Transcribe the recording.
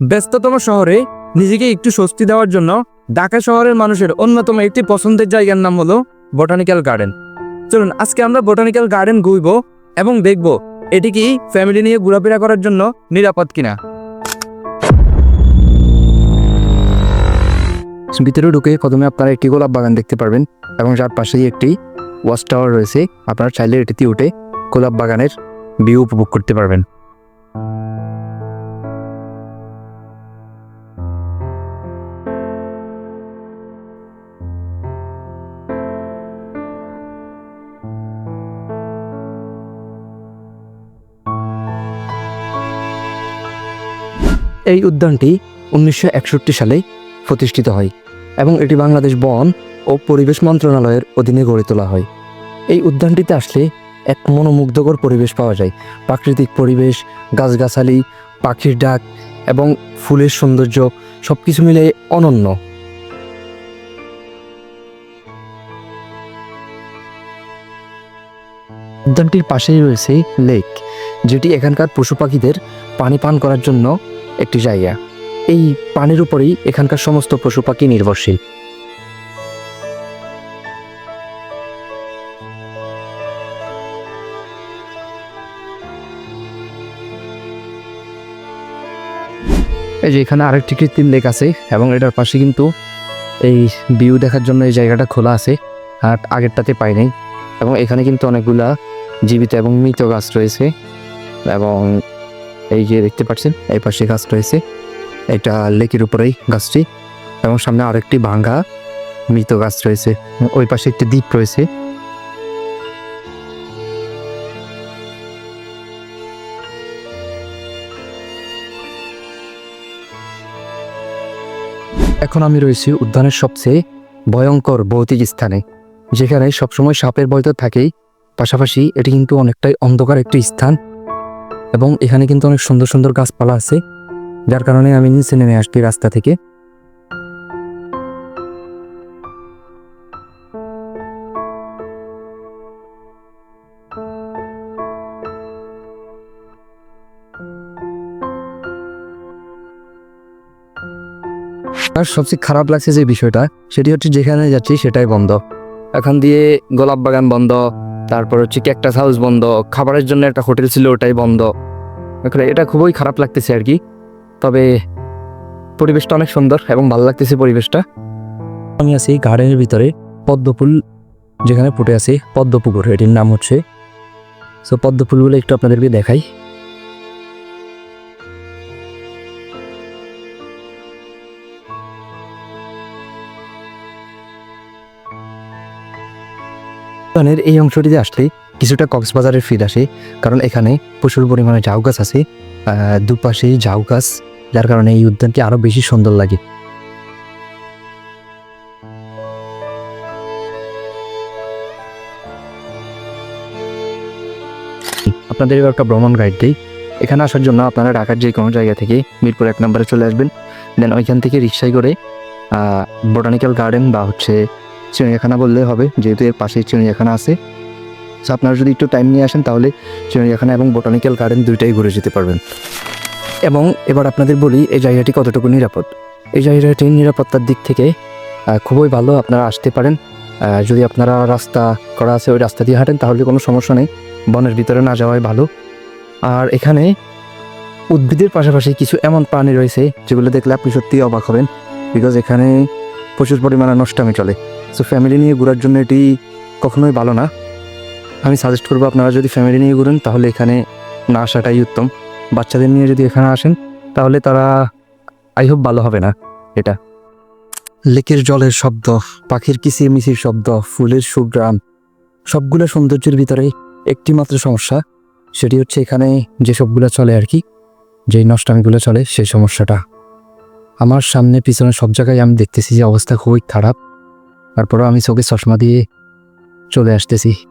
ব্যস্ততম শহরে নিজেকে একটু স্বস্তি দেওয়ার জন্য ঢাকা শহরের মানুষের অন্যতম একটি পছন্দের জায়গার নাম হলো বোটানিক্যাল গার্ডেন চলুন, আজকে আমরা বোটানিক্যাল গার্ডেন ঘুরব এবং দেখব এটি কি ফ্যামিলি নিয়ে ঘোরাফেরা করার জন্য নিরাপদ কিনা। ভিতরে ঢুকে প্রথমে আপনারা একটি গোলাপ বাগান দেখতে পারবেন এবং যার পাশেই একটি ওয়াচ টাওয়ার রয়েছে। আপনারা চাইলে এটিতে উঠে গোলাপ বাগানের ভিউ উপভোগ করতে পারবেন। এই উদ্যানটি উনিশশো একষট্টি সালে প্রতিষ্ঠিত হয় এবং এটি বাংলাদেশ বন ও পরিবেশ মন্ত্রণালয়ের অধীনে গড়ে তোলা হয়। এই উদ্যানটিতে আসলে এক মনোমুগ্ধকর পরিবেশ পাওয়া যায়। প্রাকৃতিক পরিবেশ, গাছগাছালি, পাখির ডাক এবং ফুলের সৌন্দর্য সব কিছু মিলে অনন্য। উদ্যানটির পাশেই রয়েছে লেক, যেটি এখানকার পশু পাখিদের পানি পান করার জন্য একটি জায়গা। এই পানির উপরেই এখানকার সমস্ত পশু পাখি নির্ভরশীল। এই যে এখানে আরেকটি কৃত্রিম লেক আছে এবং এটার পাশে কিন্তু এই ভিউ দেখার জন্য এই জায়গাটা খোলা আছে, আর আগেরটাতে পাই নাই। এবং এখানে কিন্তু অনেকগুলা জীবিত এবং মৃত গাছ রয়েছে। এবং এই যে দেখতে পাচ্ছেন, এই পাশে গাছ রয়েছে। এটা লেকের উপরেই গাছটি এবং সামনে আরেকটি ভাঙ্গা মৃত গাছ রয়েছে। ওই পাশে একটি দ্বীপ রয়েছে। এখন আমি রয়েছি উদ্যানের সবচেয়ে ভয়ঙ্কর ভৌতিক স্থানে, যেখানে সবসময় সাপের ভয় তো থাকেই। পাশাপাশি এটি কিন্তু অনেকটাই অন্ধকার একটি স্থান। এবং এখানে কিন্তু অনেক সুন্দর সুন্দর গাছপালা আছে, যার কারণে আমি নিচে নেমে আসছি রাস্তা থেকে। আর সবচেয়ে খারাপ লাগছে যে বিষয়টা, সেটি হচ্ছে যেখানে যাচ্ছি সেটাই বন্ধ। এখান দিয়ে গোলাপ বাগান বন্ধ তারপর হচ্ছে ক্যাকটাস হাউস বন্ধ, খাবারের জন্য একটা হোটেল ছিল, ওটাই বন্ধ। এটা খুবই খারাপ লাগতেছে আর কি। তবে পরিবেশটা অনেক সুন্দর এবং ভালো লাগতেছে পরিবেশটা। আমি আছি গার্ডেনের ভিতরে পদ্মফুল যেখানে ফুটে আছে, পদ্মপুকুর। এটির নাম হচ্ছে সো পদ্মফুলগুলো একটু আপনাদেরকে দেখাই। উদ্যানের এই অংশটিতে আসলে কিছুটা কক্সবাজারের ফিল আসে, কারণ এখানে প্রচুর পরিমাণে ঝাউ গাছ আছে দুপাশে ঝাউ গাছ, যার কারণে এই উদ্যানটি আরও বেশি সুন্দর লাগে। আপনাদের এবার একটা ভ্রমণ গাইড দিই। এখানে আসার জন্য আপনারা ঢাকার যে কোনো জায়গা থেকে মিরপুর এক নম্বরে চলে আসবেন। দেন ওইখান থেকে রিক্সায় করে বোটানিক্যাল গার্ডেন বা হচ্ছে চিড়িয়াখানা বললে হবে, যেহেতু এর পাশেই চিড়িয়াখানা আছে। সো আপনারা যদি একটু টাইম নিয়ে আসেন, তাহলে চিড়িয়াখানা এবং বোটানিক্যাল গার্ডেন দুইটাই ঘুরে যেতে পারবেন। এবং এবার আপনাদের বলি, এই জায়গাটি কতটুকু নিরাপদ? এই জায়গাটি নিরাপত্তার দিক থেকে খুবই ভালো আপনারা আসতে পারেন। যদি আপনারা রাস্তা করা আছে, ওই রাস্তা দিয়ে হাঁটেন, তাহলে কোনো সমস্যা নেই। বনের ভিতরে না যাওয়াই ভালো। আর এখানে উদ্ভিদের পাশাপাশি কিছু এমন প্রাণী রয়েছে, যেগুলো দেখলে আপনি সত্যিই অবাক হবেন। বিকজ এখানে প্রচুর পরিমাণে নষ্টামি চলে। সো ফ্যামিলি নিয়ে ঘোরার জন্য এটি কখনোই ভালো না। আমি সাজেস্ট করব আপনারা যদি ফ্যামিলি নিয়ে ঘুরেন, তাহলে এখানে না আসাটাই উত্তম। বাচ্চাদের নিয়ে যদি এখানে আসেন, তাহলে তারা আই হোপ ভালো হবে না এটা। লেকের জলের শব্দ, পাখির কিচির মিচির শব্দ, ফুলের সুগ্রাম সবগুলো সৌন্দর্যের ভিতরে একটি মাত্র সমস্যা, সেটি হচ্ছে এখানে যে সবগুলো চলে আর কি, যেই নষ্টামিগুলো চলে, সেই সমস্যাটা। আমার সামনে, পিছনে সব জায়গায় আমি দেখতেছি যে অবস্থা খুবই খারাপ। তারপরেও আমি চোখে চশমা দিয়ে চলে আসতেছি।